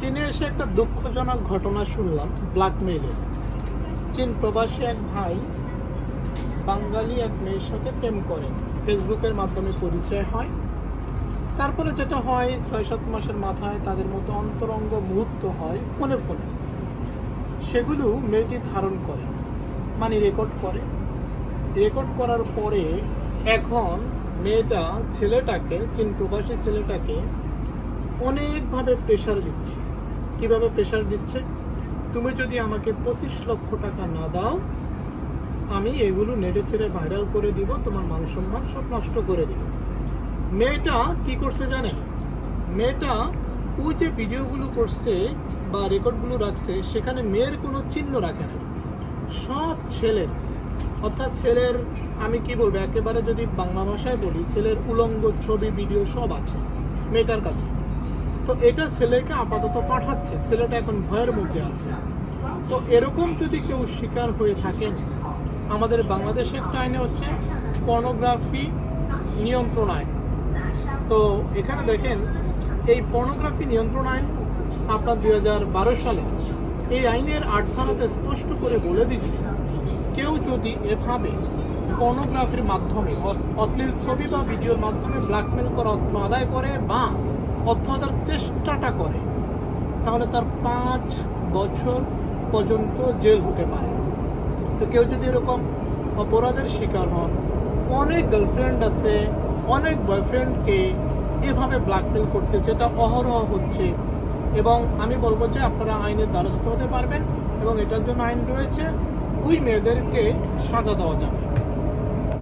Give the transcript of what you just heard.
চীনে এসে একটা দুঃখজনক ঘটনা শুনলাম ব্ল্যাকমেইলের চীন প্রবাসী এক ভাই বাঙালি এক মেয়ের সাথে প্রেম করেন ফেসবুকের মাধ্যমে পরিচয় হয়। তারপরে যেটা হয় ছয় সাত মাসের মাথায় তাদের মতো অন্তরঙ্গ মুহূর্ত হয় ফোনে ফোনে। সেগুলো মেয়েটি ধারণ করে মানে রেকর্ড করে। রেকর্ড করার পরে এখন মেয়েটা ছেলেটাকে, চীন প্রবাসী ছেলেটাকে অনেকভাবে প্রেশার দিচ্ছে। কীভাবে প্রেশার দিচ্ছে? তুমি যদি আমাকে পঁচিশ লক্ষ টাকা না দাও, আমি এগুলো নেটে ছেড়ে ভাইরাল করে দিব, তোমার মান সম্মান সব নষ্ট করে দিব। মেয়েটা কি করছে জানে মেয়েটা ওই যে ভিডিওগুলো করছে বা রেকর্ডগুলো রাখছে, সেখানে মেয়ের কোনো চিহ্ন রাখে না সব ছেলের, অর্থাৎ ছেলের, আমি কি বলব, একেবারে যদি বাংলা ভাষায় বলি, ছেলের উলঙ্গ ছবি, ভিডিও সব আছে, মেয়েটার কাছে। তো এটা ছেলেকে আপাতত পাঠাচ্ছে। ছেলেটা এখন ভয়ের মধ্যে আছে। তো এরকম যদি কেউ শিকার হয়ে থাকেন, আমাদের বাংলাদেশে একটা আইনে হচ্ছে পর্নোগ্রাফি নিয়ন্ত্রণ আইন তো এখানে দেখেন, এই পর্নোগ্রাফি নিয়ন্ত্রণ আইন আপনার দু হাজার বারো সালে এই আইনের আট ধারাতে স্পষ্ট করে বলে দিচ্ছে, কেউ যদি এভাবে পর্নোগ্রাফির মাধ্যমে অশ্লীল ছবি বা ভিডিওর মাধ্যমে ব্ল্যাকমেল করা অর্থ আদায় করে বা আদায়ের চেষ্টাটা করে, তাহলে তার পাঁচ বছর পর্যন্ত জেল হতে পারে। তো কেউ যদি এরকম অপরাধের শিকার হন, অনেক গার্লফ্রেন্ড আছে, অনেক বয়ফ্রেন্ডকে এভাবে ব্ল্যাকমেল করতেছে, এটা অহরহ হচ্ছে। এবং আমি বলব যে আপনারা আইনের দ্বারস্থ হতে পারবেন এবং এটার জন্য আইন রয়েছে, ওই মেয়েদেরকে সাজা দেওয়া যাবে।